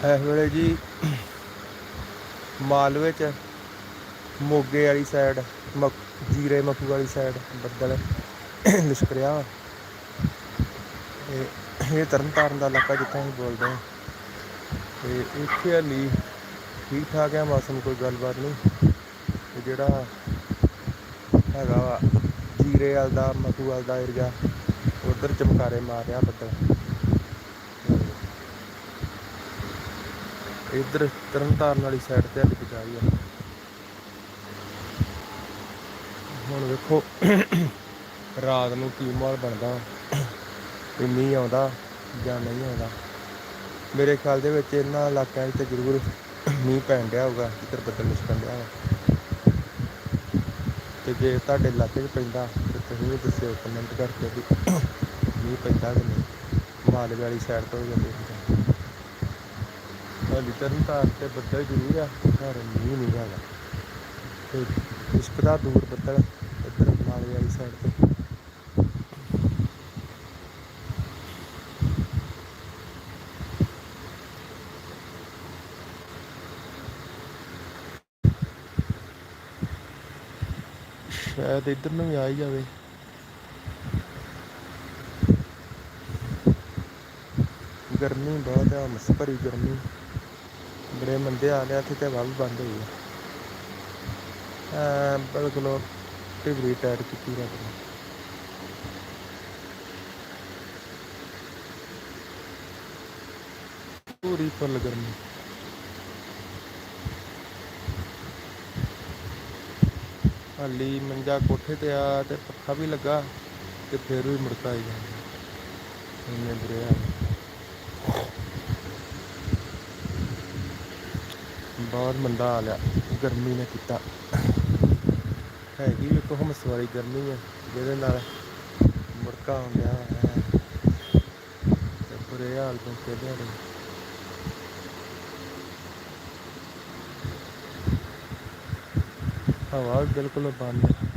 ਇਸ ਵੇਲੇ ਜੀ ਮਾਲਵੇ ਚ ਮੋਗੇ ਵਾਲੀ ਸਾਈਡ ਜੀਰੇ ਮੱਖੂ ਵਾਲੀ ਸਾਈਡ ਬੱਦਲ ਲਿਸ਼ਕਰਿਆ ਵਾ ਇਹ ਇਹ ਤਰਨਤਾਰਨ ਦਾ ਇਲਾਕਾ ਜਿੱਥੋਂ ਅਸੀਂ ਬੋਲਦੇ ਹਾਂ। ਤੇ ਇੱਥੇ ਹਾਲੀ ਠੀਕ ਠਾਕ ਹੈ ਮੌਸਮ ਕੋਈ ਗੱਲਬਾਤ ਨਹੀਂ। ਤੇ ਜਿਹੜਾ ਹੈਗਾ ਵਾ, ਜੀਰੇ ਵਾਲ ਦਾ ਮੱਖੂ ਵਾਲ ਦਾ ਏਰੀਆ ਉਧਰ ਚਮਕਾਰੇ ਮਾਰ ਰਿਹਾ ਬੱਦਲ। ਇੱਧਰ ਤਰਨਤਾਰਨ ਵਾਲੀ ਸਾਈਡ ਤੇ ਹਾਲੀ ਬਚਾਈ ਆ। ਹੁਣ ਵੇਖੋ, ਰਾਤ ਨੂੰ ਕੀ ਮਾਹੌਲ ਬਣਦਾ। ਵੀ ਮੀਂਹ ਆਉਂਦਾ ਜਾਂ ਨਹੀਂ ਆਉਂਦਾ। ਮੇਰੇ ਖਿਆਲ ਦੇ ਵਿੱਚ ਇਹਨਾਂ ਇਲਾਕਿਆਂ ਵਿੱਚ ਤਾਂ ਜ਼ਰੂਰ ਮੀਂਹ ਪੈਣ ਡਿਆ ਹੋਊਗਾ, ਜਿੱਧਰ ਬੱਦਲ ਲਿਸ਼ਕਣ ਡਿਆ ਹੋਵੇ ਤੇ ਜੇ ਤੁਹਾਡੇ ਇਲਾਕੇ 'ਚ ਪੈਂਦਾ, ਤੇ ਤੁਸੀਂ ਵੀ ਦੱਸਿਓ ਕਮੈਂਟ ਕਰਕੇ ਵੀ ਮੀਂਹ ਪੈਂਦਾ ਕਿ ਨਹੀਂ। ਮਾਲਵੇ ਵਾਲੀ ਸਾਈਡ ਤੋਂ ਜਾਂਦੇ ਹਾਲੀ ਤਰਨ ਤਾਰਨ ਤੇ ਬੱਦਲ ਜ਼ਰੂਰ ਆ। ਪਰ ਮੀਂਹ ਨਹੀਂ ਹੈਗਾ। ਤੇ ਲਿਸ਼ਕਦਾ ਦੂਰ ਬੱਦਲ ਇੱਧਰ ਮਾਲਵੇ ਵਾਲੀ ਸਾਈਡ ਤੇ। ਸ਼ਾਇਦ ਇੱਧਰ ਨੂੰ ਵੀ ਆ ਹੀ ਜਾਵੇ। ਗਰਮੀ ਬਹੁਤ ਹੈ ਹਮਸ ਭਰੀ ਗਰਮੀ। ਬੜੇ ਮੰਦੇ ਹਾਲ ਆ, ਇੱਥੇ ਤੇ ਹਵਾ ਵੀ ਬੰਦ ਹੋਈ ਹੈ ਬਿਲਕੁਲ ਟਿਵਰੀ ਟਾਇਰ ਕੀਤੀ ਰੱਬ ਨੇ। ਪੂਰੀ ਫੁੱਲ ਗਰਮੀ। ਹਾਲੀ ਮੰਜਾ ਕੋਠੇ ਤੇ ਆ ਤੇ ਪੱਖਾ ਵੀ ਲੱਗਾ ਤੇ ਫਿਰ ਵੀ ਮੁੜਕਾ ਹੀ ਜਾਂਦਾ। ਇੰਨੇ ਬੁਰੇ ਹਾਲ। ਬਹੁਤ ਮੰਦਾ ਹਾਲ ਆ ਗਰਮੀ ਨੇ ਕੀਤਾ। ਹੈਗੀ ਵੀ ਕੋਹ ਮਸਵਾਰੀ ਗਰਮੀ ਹੈ ਜਿਹਦੇ ਨਾਲ ਮੁੜਕਾ ਆਉਂਦਿਆ ਹੈ ਤੇ ਬੁਰੇ ਹਾਲ ਤੋਂ ਦੇ ਨੇ। ਹਵਾ ਬਿਲਕੁਲ ਬੰਦ ਹੈ